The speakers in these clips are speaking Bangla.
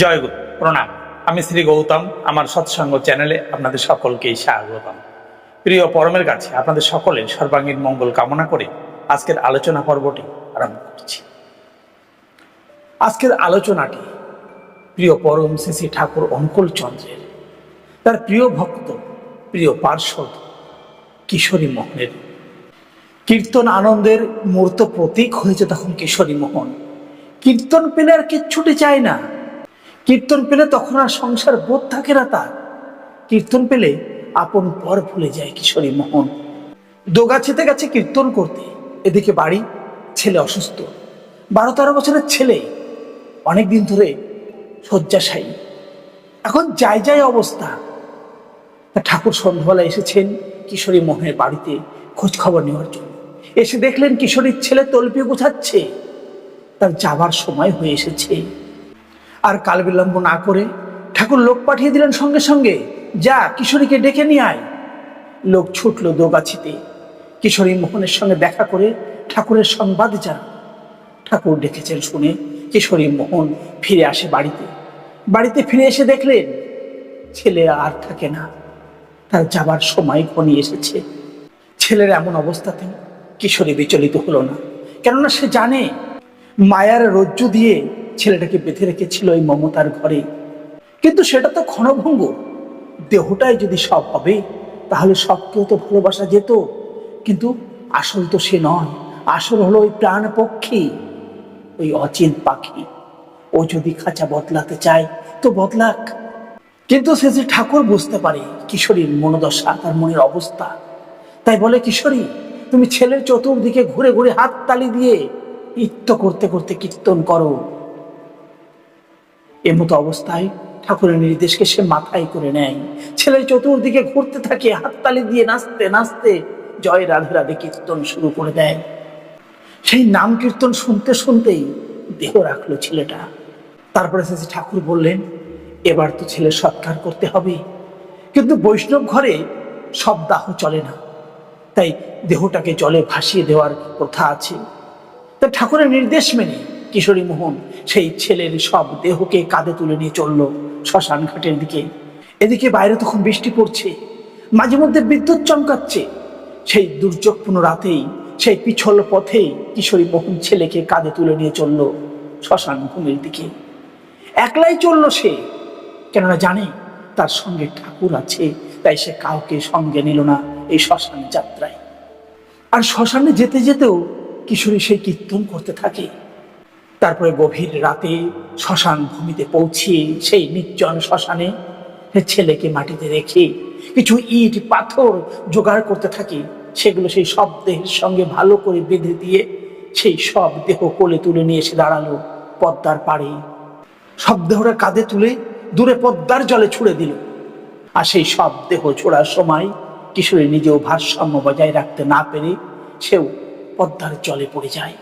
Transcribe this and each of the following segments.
জয় প্রণাম। আমি শ্রী গৌতম, আমার সৎসঙ্গ চ্যানেলে আপনাদের সকলকেই স্বাগতম। প্রিয় পরমের কাছে আপনাদের সকলের সর্বাঙ্গীন মঙ্গল কামনা করে আজকের আলোচনা পর্বটি আরম্ভ করছি। আজকের আলোচনাটি প্রিয় পরম শ্রী ঠাকুর অনুকূল চন্দ্রের, তার প্রিয় ভক্ত, প্রিয় পার্শ্বদ কিশোরী মোহনের। কীর্তন আনন্দের মূর্ত প্রতীক হয়েছে তখন কিশোরী মোহন। কীর্তন পেলে আর কিচ্ছুটি চায় না। কীর্তন পেলে তখন আর সংসার বোধ থাকে না তার। কীর্তন পেলে আপন পর ভুলে যায় কিশোরী মোহন। দোগাছিতে গেছে কীর্তন করতে। এদিকে বাড়ি, ছেলে অসুস্থ। বারো তেরো বছরের ছেলে। অনেক দিন ধরে শয্যাশায়ী। এখন যাই যাই অবস্থা। ঠাকুর সন্ধ্যাবেলা এসেছেন কিশোরী মোহনের বাড়িতে খোঁজ খবর নেওয়ার জন্য। এসে দেখলেন কিশোরীর ছেলে তলপি গোছাচ্ছে। তার যাবার সময় হয়ে এসেছে। আর কাল বিলম্ব না করে ঠাকুর লোক পাঠিয়ে দিলেন সঙ্গে সঙ্গে। যা, কিশোরীকে ডেকে নিয়ে আয়। লোক ছুটল দোগাছিতে। কিশোরী মোহনের সঙ্গে দেখা করে ঠাকুরের সংবাদ জানান ঠাকুর ডেকেছেন শুনে কিশোরী মোহন ফিরে আসে বাড়িতে। বাড়িতে ফিরে এসে দেখলেন, ছেলে আর থাকে না। তার যাবার সময় ঘনিয়ে এসেছে। ছেলের এমন অবস্থাতে কিশোরী বিচলিত হলো না। কেননা সে জানে, মায়ার রজ্জু দিয়ে ছেলেটাকে বেঁধে রেখেছিল এই মমতার ঘরে। কিন্তু সেটা তো ক্ষণভঙ্গ। দেহটাই যদি সব হবে, তাহলে সবকেও তো ভালোবাসা যেত। কিন্তু আসল তো সে নয়। আসল হলো ওই প্রাণ পক্ষী, ওই অচিন পাখি। ও যদি খাঁচা বদলাতে চায়, তো বদলাক। কিন্তু সে যে ঠাকুর বুঝতে পারে, কিশোরীর মনোদশা, তার মনের অবস্থা। তাই বলে, কিশোরী, তুমি ছেলের চতুর্দিকে ঘুরে ঘুরে হাত তালি দিয়ে নৃত্য করতে করতে কীর্তন করো। এমতো অবস্থায় ঠাকুরের নির্দেশকে সে মাথায় করে নেয়। ছেলের চতুর্দিকে ঘুরতে থাকে, হাততালি দিয়ে নাচতে নাচতে জয় রাধে রাধে কীর্তন শুরু করে দেয়। সেই নাম কীর্তন শুনতে শুনতেই দেহ রাখল ছেলেটা। তারপরে সে ঠাকুর বললেন, এবার তো ছেলে সৎকার করতে হবে। কিন্তু বৈষ্ণব ঘরে সব দাহ চলে না। তাই দেহটাকে জলে ভাসিয়ে দেওয়ার প্রথা আছে। তা ঠাকুরের নির্দেশ মেনে কিশোরী মোহন সেই ছেলের সব দেহকে কাঁধে তুলে নিয়ে চলল শ্মশান ঘাটের দিকে। এদিকে বাইরে তখন বৃষ্টি পড়ছে, মাঝে মধ্যে বিদ্যুৎ চমকাচ্ছে। সেই দুর্যোগপূর্ণ রাতেই, সেই পিছল পথেই কিশোরী মোহন ছেলেকে কাঁধে তুলে নিয়ে চলল শ্মশান ভূমির দিকে। একলাই চলল সে, কেননা জানে তার সঙ্গে ঠাকুর আছে, তাই সে কাউকে সঙ্গে নিল না এই শ্মশান যাত্রায়। আর শ্মশানে যেতে যেতেও কিশোরী সেই কীর্তন করতে থাকে। তারপরে গভীর রাতে শ্মশান ভূমিতে পৌঁছিয়ে সেই নির্জন শ্মশানে ছেলেকে মাটিতে রেখে কিছু ইট, পাথর জোগাড় করতে থাকে। সেগুলো সেই সব দেহের সঙ্গে ভালো করে বেঁধে দিয়ে সেই সব দেহ কোলে তুলে নিয়ে এসে দাঁড়াল পদ্মার পাড়ে। সব দেহটা কাঁধে তুলে দূরে পদ্মার জলে ছুড়ে দিল। আর সেই সব দেহ ছোড়ার সময় কিশোরী নিজেও ভারসাম্য বজায় রাখতে না পেরে সেও পদ্মার জলে পড়ে যায়।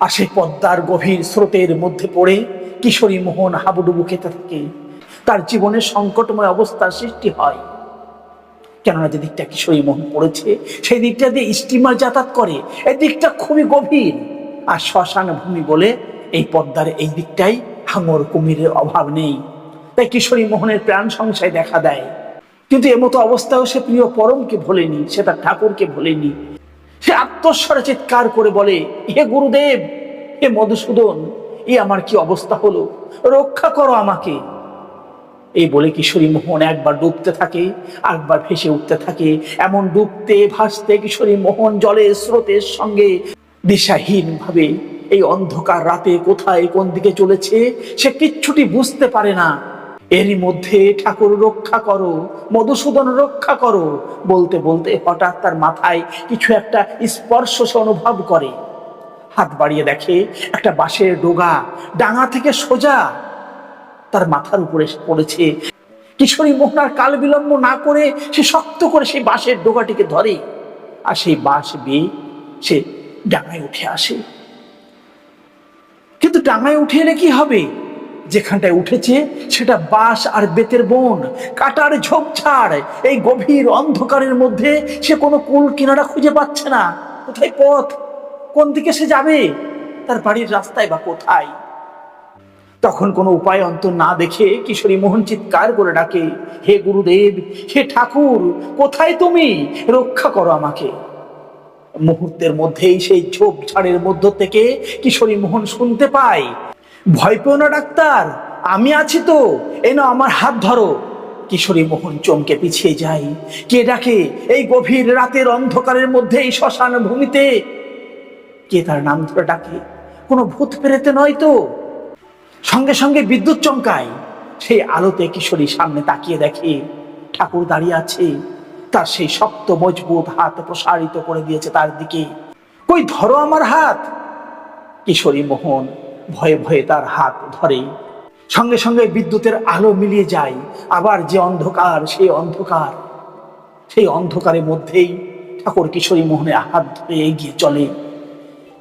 আর সেই পদ্মার গভীর স্রোতের মধ্যে পড়ে কিশোরী মোহন হাবুডুবু খেতে থাকে। তার জীবনে সংকটময় অবস্থার সৃষ্টি হয়। কেননা যে দিকটা কিশোরী মোহন পড়েছে সেই দিকটা দিয়ে স্টিমার যাতায়াত করে। এই দিকটা খুবই গভীর। আর শ্মশান ভূমি বলে এই পদ্মার এই দিকটাই হাঙর কুমিরের অভাব নেই। তাই কিশোরী মোহনের প্রাণ সংশয় দেখা দেয়। কিন্তু এমতো অবস্থায়ও সে প্রিয় পরমকে ভোলেনি, সে তার ঠাকুরকে ভোলেনি। সে আত্মস্বরে চিৎকার করে বলে, হে গুরুদেব, হে মধুসূদন, এ আমার কি অবস্থা হলো? রক্ষা করো আমাকে। এই বলে কিশোরী মোহন একবার ডুবতে থাকে, আরেকবার ভেসে উঠতে থাকে। এমন ডুবতে, ভাসতে কিশোরী মোহন জলের স্রোতের সঙ্গে দিশাহীন ভাবে এই অন্ধকার রাতে কোথায়, কোন দিকে চলেছে, সে কিচ্ছুটি বুঝতে পারে না। এরই মধ্যে ঠাকুর রক্ষা করো, মধুসূদন রক্ষা করো বলতে বলতে হঠাৎ তার মাথায় কিছু একটা স্পর্শ সে অনুভব করে। হাত বাড়িয়ে দেখে একটা বাঁশের ডোগা ডাঙা থেকে সোজা তার মাথার উপরে পড়েছে। কিশোরী মোহনার কাল বিলম্ব না করে সে শক্ত করে সেই বাঁশের ডোগাটিকে ধরে আর সেই বাঁশ বেয়ে সে ডাঙায় উঠে আসে। কিন্তু ডাঙায় উঠে এলে কি হবে? যেখানটায় উঠেছে, সেটা বাঁশ আর বেতের বন। কাটার ঝোপঝাড়, এই গভীর অন্ধকারের মধ্যে সে কোনো কুল কিনারা খুঁজে পাচ্ছে না। কোথায় পথ? কোন দিকে সে যাবে? তার বাড়ির রাস্তায় বা কোথায়? তখন কোনো উপায় অন্ত না দেখে কিশোরী মোহন চিৎকার করে ডাকে, হে গুরুদেব, হে ঠাকুর, কোথায় তুমি? রক্ষা করো আমাকে। মুহূর্তের মধ্যেই সেই ঝোপঝাড়ের মধ্য থেকে কিশোরী মোহন শুনতে পায় ভয় পেও না, ডাক্তার। আমি আছি তো। এ না আমার হাত ধরো। কিশোরী মোহন চমকে পিছিয়ে যায়। কে ডাকে? এই গভীর রাতের অন্ধকারের মধ্যে এই শ্মশান ভূমিতে। কে তার নাম ধরে ডাকে? কোনো ভূত পেরেতে নয় তো। সঙ্গে সঙ্গে বিদ্যুৎ চমকায়। সেই আলোতে কিশোরী সামনে তাকিয়ে দেখে, ঠাকুর দাঁড়িয়ে আছে। তার সেই শক্ত, মজবুত হাত প্রসারিত করে দিয়েছে তার দিকে। কই ধরো আমার হাত। কিশোরী মোহন ভয়ে ভয়ে তার হাত ধরে সঙ্গে সঙ্গে বিদ্যুতের আলো মিলিয়ে যায়, আবার যে অন্ধকার, সেই অন্ধকার। সেই অন্ধকারের মধ্যেই ঠাকুর কিশোরী মোহনের হাত ধরে এগিয়ে চলে।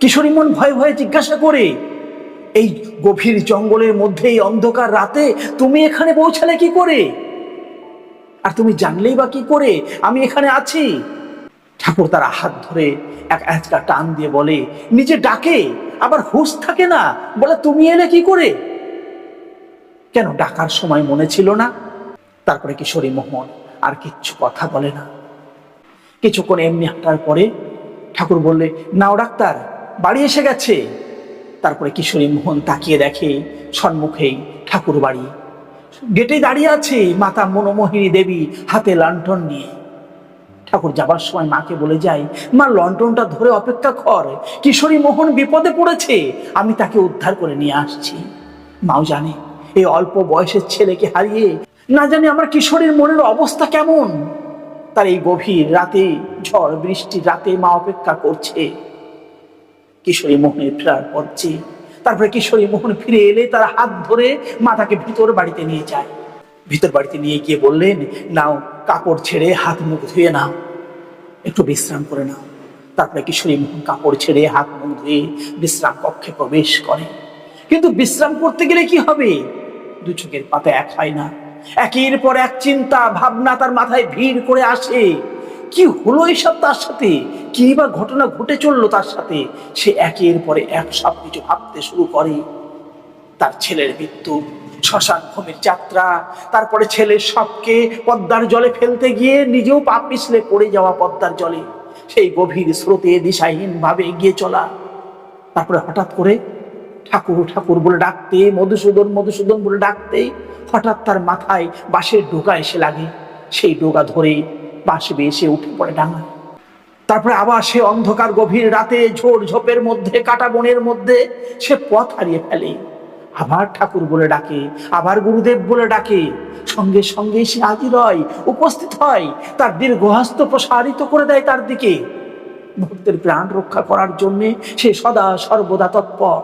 কিশোরী মন ভয়ে ভয়ে জিজ্ঞাসা করে, এই গভীর জঙ্গলের মধ্যে এই অন্ধকার রাতে তুমি এখানে পৌঁছালে কি করে? আর তুমি জানলেই বা কি করে? আমি এখানে আছি। ঠাকুর তার হাত ধরে এক আজকা টান দিয়ে বলে, নিজে ডাকে, আবার হুঁশ থাকে না? বলে, তুমি এলে কি করে? কেন ডাকার সময় মনে ছিল না? তারপরে কিশোরী মোহন আর কিচ্ছু কথা বলে না। কিছুক্ষণ এমনি হাঁটার পরে ঠাকুর বললে, নাও ডাক্তার, বাড়ি এসে গেছে। তারপরে কিশোরী মোহন তাকিয়ে দেখে সম্মুখেই ঠাকুর বাড়ি। গেটে দাঁড়িয়ে আছে মাতা মনোমোহিনী দেবী হাতে লণ্ঠন নিয়ে। ঠাকুর যাবার সময় মাকে বলে যাই, মা, লণ্ঠনটা ধরে অপেক্ষা কর। কিশোরী মোহন বিপদে পড়েছে। আমি তাকে উদ্ধার করে নিয়ে আসছি। মাও জানে, এই অল্প বয়সের ছেলেকে হারিয়ে না জানি আমার কিশোরীর মনের অবস্থা কেমন। তার এই গভীর রাতে, ঝড় বৃষ্টির রাতে মা অপেক্ষা করছে। কিশোরী মোহনের ফেরার পড়ছে তারপরে কিশোরী মোহন ফিরে এলে তার হাত ধরে মা তাকে ভিতর বাড়িতে নিয়ে যায়। ভিতর বাড়িতে নিয়ে গিয়ে বললেন, নাও কাপড় ছেড়ে হাত মুখ ধুয়ে নাও। একটু বিশ্রাম করে নাও। তারপরে কিশোরী মোহন কাপড় ছেড়ে হাত মুখ ধুয়ে বিশ্রাম কক্ষে প্রবেশ করে। কিন্তু বিশ্রাম করতে গেলে কি হবে? দু চোখের পাতা এক হয় না। একের পর এক চিন্তা, ভাবনা তার মাথায় ভিড় করে আসে। কি হলো এসব তার সাথে? কি বা ঘটনা ঘটে চলল তার সাথে? সে একের পরে এক সব কিছু ভাবতে শুরু করে। তার ছেলের মৃত্যু। শ্মশান ভূমির যাত্রা। তারপরে ছেলের সবকে পদ্মার জলে ফেলতে গিয়ে নিজেও পা পিছলে পড়ে যাওয়া পদ্মার জলে। সেই গভীর স্রোতে দিশাহীন ভাবে এগিয়ে চলা। তারপরে হঠাৎ করে ঠাকুর ঠাকুর বলে ডাকতে, মধুসূদন মধুসূদন বলে ডাকতে, হঠাৎ তার মাথায় বাঁশের ডোকা এসে লাগে। সেই ডোকা ধরে বাঁশ বেয়ে উঠে পড়ে ডাঙায়। তারপরে আবার সে অন্ধকার গভীর রাতে ঝোড় ঝোপের মধ্যে, কাটা বনের মধ্যে সে পথ হারিয়ে ফেলে। আবার ঠাকুর বলে ডাকে, আবার গুরুদেব বলে ডাকে। সঙ্গে সঙ্গে সে হাজির হয়, উপস্থিত হয়, তার দীর্ঘহস্ত প্রসারিত করে দেয় তার দিকে। ভক্তের প্রাণ রক্ষা করার জন্যে সে সদা সর্বদা তৎপর।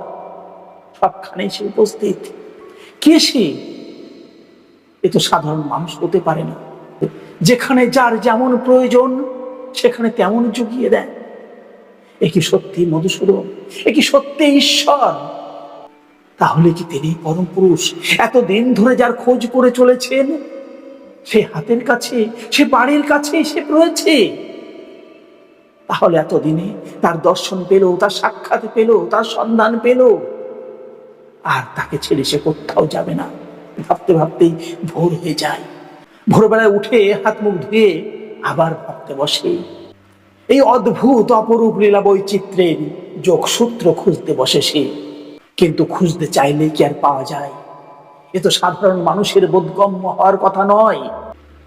সবখানে সে উপস্থিত। কে সে? এ তো সাধারণ মানুষ হতে পারে না। যেখানে যার যেমন প্রয়োজন, সেখানে তেমন জুগিয়ে দেয়। এ কি সত্যি মধুসূদন? এ কি সত্যি ঈশ্বর? তাহলে কি তিনি পরম পুরুষ? এতদিন ধরে যার খোঁজ করে চলেছেন, সে হাতের কাছে, সে বাড়ির কাছে সে রয়েছে। তাহলে এতদিনে তার দর্শন পেল, তার সাক্ষাৎ পেল, তার সন্ধান পেল। আর তাকে ছেড়ে সে কোথাও যাবে না। ভাবতে ভাবতেই ভোর হয়ে যায়। ভোরবেলায় উঠে হাত মুখ ধুয়ে আবার ভাবতে বসে। এই অদ্ভুত অপরূপ লীলা বৈচিত্র্যের যোগসূত্র খুঁজতে বসে সে। কিন্তু খুঁজতে চাইলে কি আর পাওয়া যায়? এ তো সাধারণ মানুষের বোধগম্য হওয়ার কথা নয়।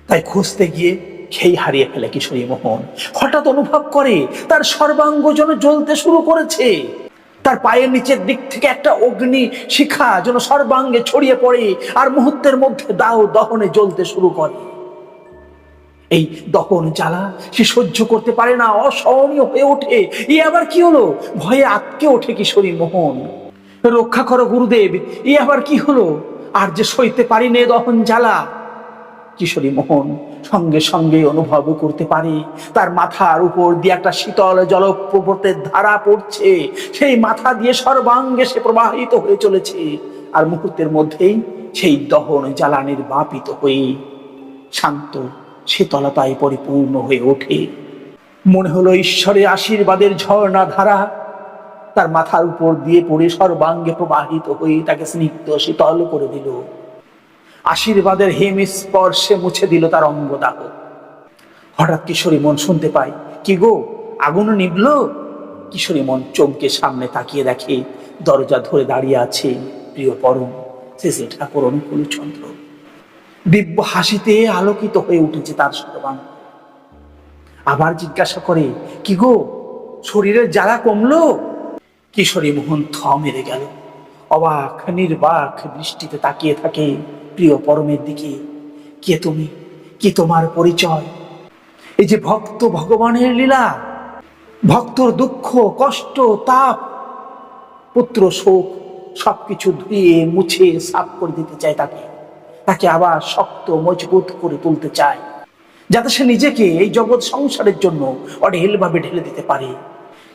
তাই খুঁজতে গিয়ে খেই হারিয়ে ফেলে কিশোরী মোহন। হঠাৎ অনুভব করে, তার সর্বাঙ্গ যেন জ্বলতে শুরু করেছে। তার পায়ের নিচের দিক থেকে একটা অগ্নি শিখা যেন সর্বাঙ্গে ছড়িয়ে পড়ে আর মুহূর্তের মধ্যে দাও দহনে জ্বলতে শুরু করে। এই দহন জ্বালা সে সহ্য করতে পারে না, অসহনীয় হয়ে ওঠে। এ আবার কি হলো? ভয়ে আটকে ওঠে কিশোরী মোহন। রক্ষা করো গুরুদেব, এ আবার কি হলো? আর যে সইতে পারি নে দহন জ্বালা। কিশোরী মোহন সঙ্গে সঙ্গে অনুভব করতে পারে, তার মাথার উপর দিয়ে একটা শীতল জলপ্রপতের ধারা পড়ছে, সেই মাথা দিয়ে সর্বাঙ্গে সে প্রবাহিত হয়ে চলেছে, আর মুহূর্তের মধ্যেই সেই দহন জ্বালানির বাপিত হয়ে শান্ত শীতলতায় পরিপূর্ণ হয়ে ওঠে। মনে হলো ঈশ্বরের আশীর্বাদের ঝর্ণা ধারা তার মাথার উপর দিয়ে পড়ে সর্বাঙ্গে প্রবাহিত হয়ে তাকে স্নিগ্ধ শীতল করে দিল। আশীর্বাদের হেম স্পর্শে মুছে দিল তার অঙ্গদাহ। হঠাৎ কিশোরী মন শুনতে পায়, কি গো, আগুন নিবল কিশোরী মন চমকে সামনে তাকিয়ে দেখে, দরজা ধরে দাঁড়িয়ে আছে প্রিয় পরম শেষে ঠাকুর অনুকূল চন্দ্র দিব্য হাসিতে আলোকিত হয়ে উঠেছে তার সর্বাঙ্গ আবার জিজ্ঞাসা করে, কি গো, শরীরের জ্বালা কমলো? কিশোরী মোহন থ মেরে গেল। অবাক, নির্বাক দৃষ্টিতে তাকিয়ে থাকে প্রিয় পরমের দিকে। কে তুমি? কি তোমার পরিচয়? এই যে ভক্ত ভগবানের লীলা, ভক্তর দুঃখ, কষ্ট, তাপ, পুত্র শোক, সবকিছু ধুয়ে মুছে সাফ করে দিতে চায় তাকে। তাকে আবার শক্ত, মজবুত করে তুলতে চায়। যাতে সে নিজেকে এই জগৎ সংসারের জন্য অঢেলভাবে ঢেলে দিতে পারে।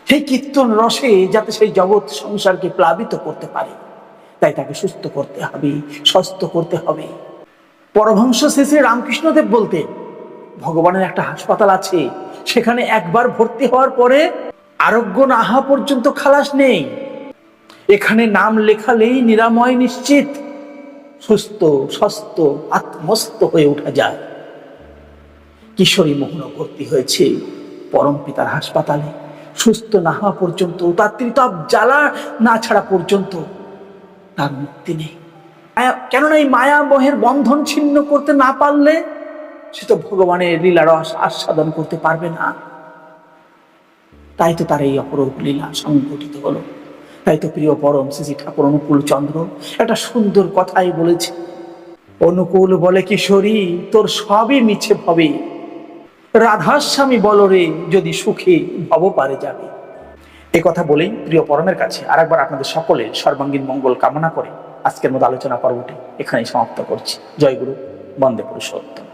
সেই কীর্তন রসে যাতে সেই জগৎ সংসারকে প্লাবিত করতে পারে। তাই তাকে সুস্থ করতে হবে সুস্থ করতে হবে। পরমহংস শেষে রামকৃষ্ণদেব বলতেন, ভগবানের একটা হাসপাতাল আছে, সেখানে একবার ভর্তি হওয়ার পরে আরোগ্য না পর্যন্ত খালাস নেই। এখানে নাম লেখালেই নিরাময় নিশ্চিত। সুস্থ, স্বস্থ, আত্মস্থ হয়ে ওঠা যায়। কিশোরী মোহন ভর্তি হয়েছে পরম পিতার হাসপাতালে। সুস্থ না হওয়া পর্যন্ত তার ত্রিতাপ জ্বালা না ছাড়া পর্যন্ত তার মুক্তি নেই। কেননা এই মায়া মোহের বন্ধন ছিন্ন করতে না পারলে সে তো ভগবানের লীলারস আস্বাদন করতে পারবে না। তাই তো তার এই অপরূপ লীলা সংঘটিত হলো। তাই তো প্রিয় পরম শ্রী ঠাকুর অনুকূল চন্দ্র একটা সুন্দর কথাই বলেছে। অনুকূল বলে কিশোরী, তোর সবই মিছে ভবে। রাধাস্বামী বলরে যদি সুখে ভব পারে যাবে। এ কথা বলেই প্রিয় পরমের কাছে আরেকবার আপনাদের সকলের সর্বাঙ্গীন মঙ্গল কামনা করে আজকের মতো আলোচনা পর্বটি এখানেই সমাপ্ত করছি। জয়গুরু বন্দে পুরুষোত্তম।